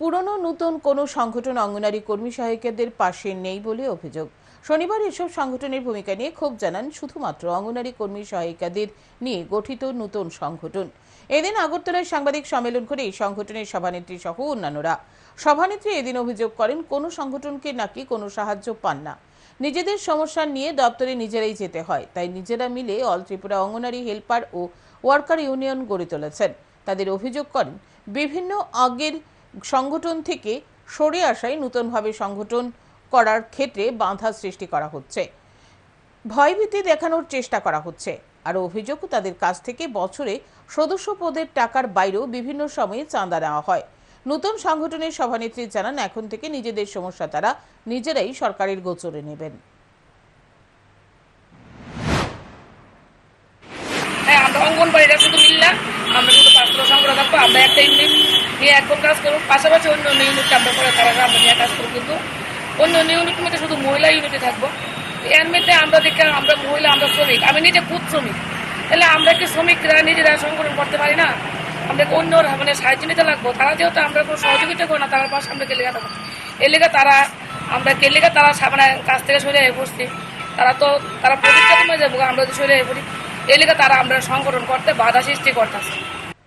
পুরনো নতুন কোনো সংগঠন অঙ্গনারী কর্মী সহায়িকাদের পাশে নেই বলে অভিযোগ। শনিবার এসব সংগঠনের ভূমিকা নিয়ে ক্ষোভ জানান শুধুমাত্র অঙ্গনারী কর্মী সহায়িকাদের নিয়ে গঠিত নতুন সংগঠন। এদিন আগরতলায় সাংবাদিক সম্মেলন করে এই সংগঠনের সভানেত্রী সহ অন্যান্যরা। সভানেত্রী এদিন অভিযোগ করেন, কোনো সংগঠনকে নাকি কোনো সাহায্য পান না। নিজেদের সমস্যা নিয়ে দপ্তরে নিজেরাই যেতে হয়, তাই নিজেরা মিলে অল ত্রিপুরা অঙ্গনারী হেল্পার ও ওয়ার্কার ইউনিয়ন গড়ে তুলেছেন। তাদের অভিযোগ করেন, বিভিন্ন আগের সংগঠন থেকে সরে আসায় নতুনভাবে সংগঠন করার ক্ষেত্রে বাধা সৃষ্টি করা হচ্ছে। ভয়ভীতি দেখানোর চেষ্টা করা হচ্ছে। আর অভিযোগ, তাদের কাছ থেকে বছরে সদস্য পদের টাকার বাইরেও বিভিন্ন সময়ে চাঁদা নেওয়া হয়। নতুন সংগঠনের সভানেত্রী জানান, এখন থেকে নিজেদের সমস্যা তারা নিজেরাই সরকারের গোচরে নেবেন। হ্যাঁ আমরা অঙ্গনবাড়িটা শুধু মিললাম। আমরা শুধু পাঁচশো সংগ্রহ থাকব আমরা একটা ইউনিট নিয়ে এখন কাজ করব পাশাপাশি অন্য অন্য ইউনিটটা আমরা করে তারা আমরা নিয়ে কাজ করব কিন্তু অন্য অন্য ইউনিট মধ্যে শুধু মহিলা ইউনিটে থাকব। এর মধ্যে আমরা দেখে আমরা মহিলা, আমরা শ্রমিক। আমি নিজে খুব শ্রমিক। তাহলে আমরা কি শ্রমিকরা নিজেরা সংগঠন করতে পারি না? আমরা অন্য মানে সাহায্য নিতে লাগবো? তারা যেহেতু আমরা কোনো সহযোগিতা করি না, তার পাশে আমরা কেলেগা থাকব এর তারা, আমরা কেলেগা তারা সামনে কাছ থেকে সরে পড়ছি। তারা তো, তারা প্রতিষ্ঠা যাব আমরা যদি সরে পড়ি। লেগে তারা আমরা সংগঠন করতে বাধা সৃষ্টি করতেছে।